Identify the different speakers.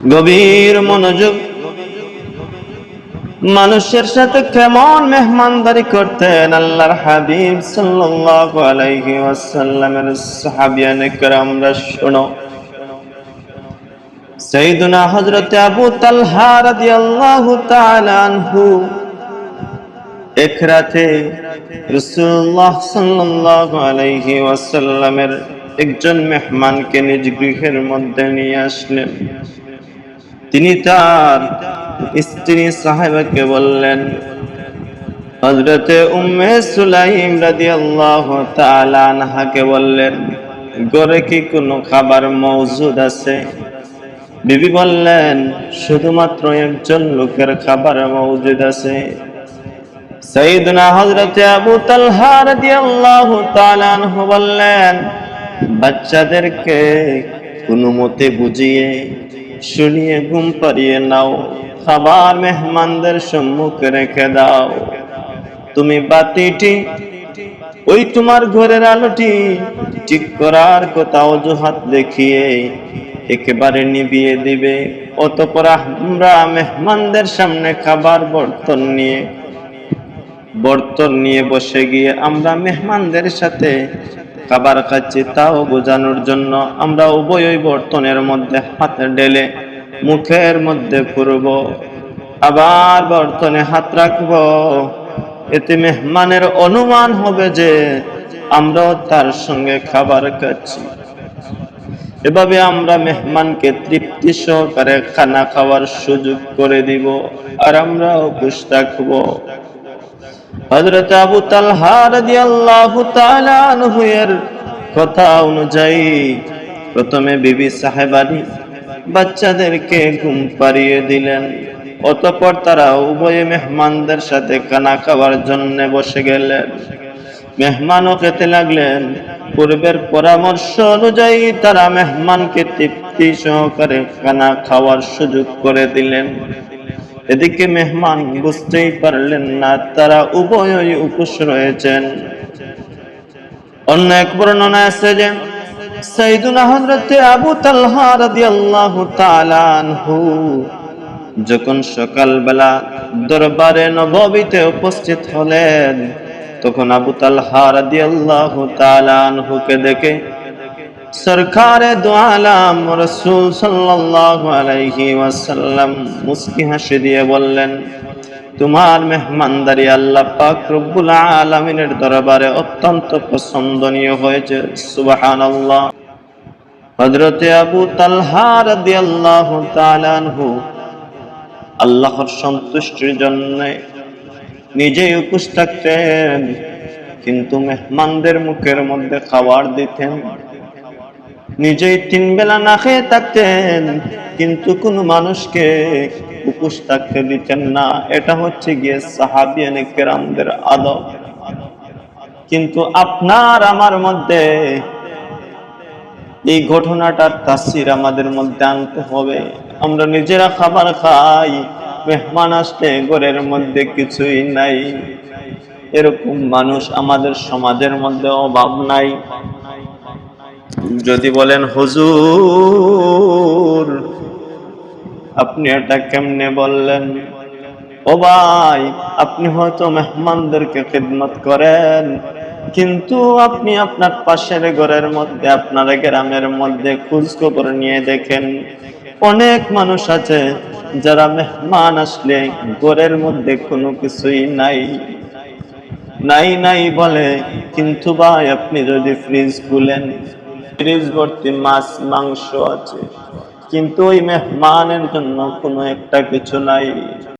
Speaker 1: গভীর মনোযোগ মানুষের সাথে কেমন মেহমানদারি করতেন আল্লাহর হাবিব সাল্লাল্লাহু আলাইহি ওয়াসাল্লামের সাহাবিয়ানে শোনো। সাইয়েদুনা হযরত আবু তালহা রাদিয়াল্লাহু তাআলা আনহু এক রাতে রাসূলুল্লাহ সাল্লাল্লাহু আলাইহি ওয়াসাল্লামের একজন মেহমানকে নিজ গৃহের মধ্যে নিয়ে আসলেন। তিনি তার স্ত্রী সাহেবাকে বললেন হজরতে উম্মে সুলাইম রাদিয়াল্লাহু তাআলা আনহাকে বললেন গড়ে কি কোনো খাবার মজুদ আছে? বিবি বললেন, শুধুমাত্র একজন লোকের খাবার মজুদ আছে। সাইয়েদনা হযরতে আবু তালহা রাদিয়াল্লাহু তাআলা আনহু বললেন, বাচ্চাদেরকে কোনো মতে বুঝিয়ে শুনিয়ে ঘুম পাড়িয়ে নাও। খাবার মেহমানদের সম্মুখে রেখে দাও। তুমি বাতিটি, ওই তোমার ঘরের আলোটি ঠিক করার কথা অজুহাত দেখিয়ে একেবারে নিবিয়ে দিবে। অতপর আমরা মেহমানদের সামনে খাবার বর্তন নিয়ে বর্তন নিয়ে বসে গিয়ে আমরা মেহমানদের সাথে খাবার খাচ্ছি, তাও বোঝানোর জন্য আমরা উভয় বর্তনের মধ্যে হাত ঢেলে মুখের মধ্যে পুরব আবার বর্তনে হাত রাখব। এতে মেহমানের অনুমান হবে যে আমরাও তার সঙ্গে খাবার খাচ্ছি। এভাবে আমরা মেহমানকে তৃপ্তি সহকারে খানা খাওয়ার সুযোগ করে দিব আর আমরাও খুশ রাখব হযরত আবু তালহা তাআলা আনহু এর কথা অনুযায়ী প্রথমে বিবি সাহেবানি বাচ্চাদেরকে ঘুম পাড়িয়ে দিলেন। অতঃপর তারা উভয়ে মেহমানদের সাথে খানা খাওয়ার জন্য বসে গেলেন। মেহমানও খেতে লাগলেন। পূর্বের পরামর্শ অনুযায়ী তারা মেহমানকে তৃপ্তি সহকারে খানা খাওয়ার সুযোগ করে দিলেন। এদিকে মেহমান বুঝতেই পারলেন না, তারা উভয়ই উপোস রয়েছেন। অন্য এক বর্ণনা আছে যে, সাইদুনা হযরতে আবু তালহা রাদিয়াল্লাহু তাআলা আনহু যখন সকালবেলা দরবারে নববীতে উপস্থিত হলেন, তখন আবু তালহা রাদিয়াল্লাহু তাআলা আনহুকে দেখে সরকারে দো আলাম রসুল সাল্লাল্লাহু আলাইহি ওয়াসাল্লাম মুস্কি হাসি দিয়ে বললেন, তোমার মেহমানদারি আল্লাহ পাক রব্বুল আলামিনের দরবারে অত্যন্ত পছন্দনীয় হয়েছে সুবাহান আল্লাহ হযরতে আবু তালহার রাদিয়াল্লাহু তাআলা আনহু আল্লাহর সন্তুষ্টির জন্য নিজেই উপোস থাকতেন, কিন্তু মেহমানদের মুখের মধ্যে খাবার দিতেন। নিজেই তিন বেলা না খেয়ে থাকতেন। কিন্তু কোন মানুষকে উপোস থাকতে দিতেন না। এটা হচ্ছে গিয়ে সাহাবিয়ানে কেরামদের আদব। কিন্তু আপনার আমার মধ্যে এই ঘটনাটার তাসির আমাদের মধ্যে আনতে হবে। আমরা নিজেরা খাবার খাই, মেহমান আসলে ঘরের মধ্যে কিছুই নাই। এরকম মানুষ আমাদের সমাজের মধ্যে অভাব নাই। যদি বলেন, হুজুর, আপনি এটা কেমনে বললেন? ও ভাই, আপনি হয়তো মেহমানদেরকে খেদমত করেন, কিন্তু আপনি আপনার পাশের ঘরের মধ্যে, আপনার গ্রামের মধ্যে খোঁজ খবর নিয়ে দেখেন, অনেক মানুষ আছে যারা মেহমান আসলে ঘরের মধ্যে কোনো কিছুই নাই। নাই নাই বলে, কিন্তু ভাই, আপনি যদি ফ্রিজ খুলেন ফ্রিজ ভর্তি মাছ মাংস আছে। কিন্তু ওই মেহমানের জন্য কোনো একটা কিছু নাই।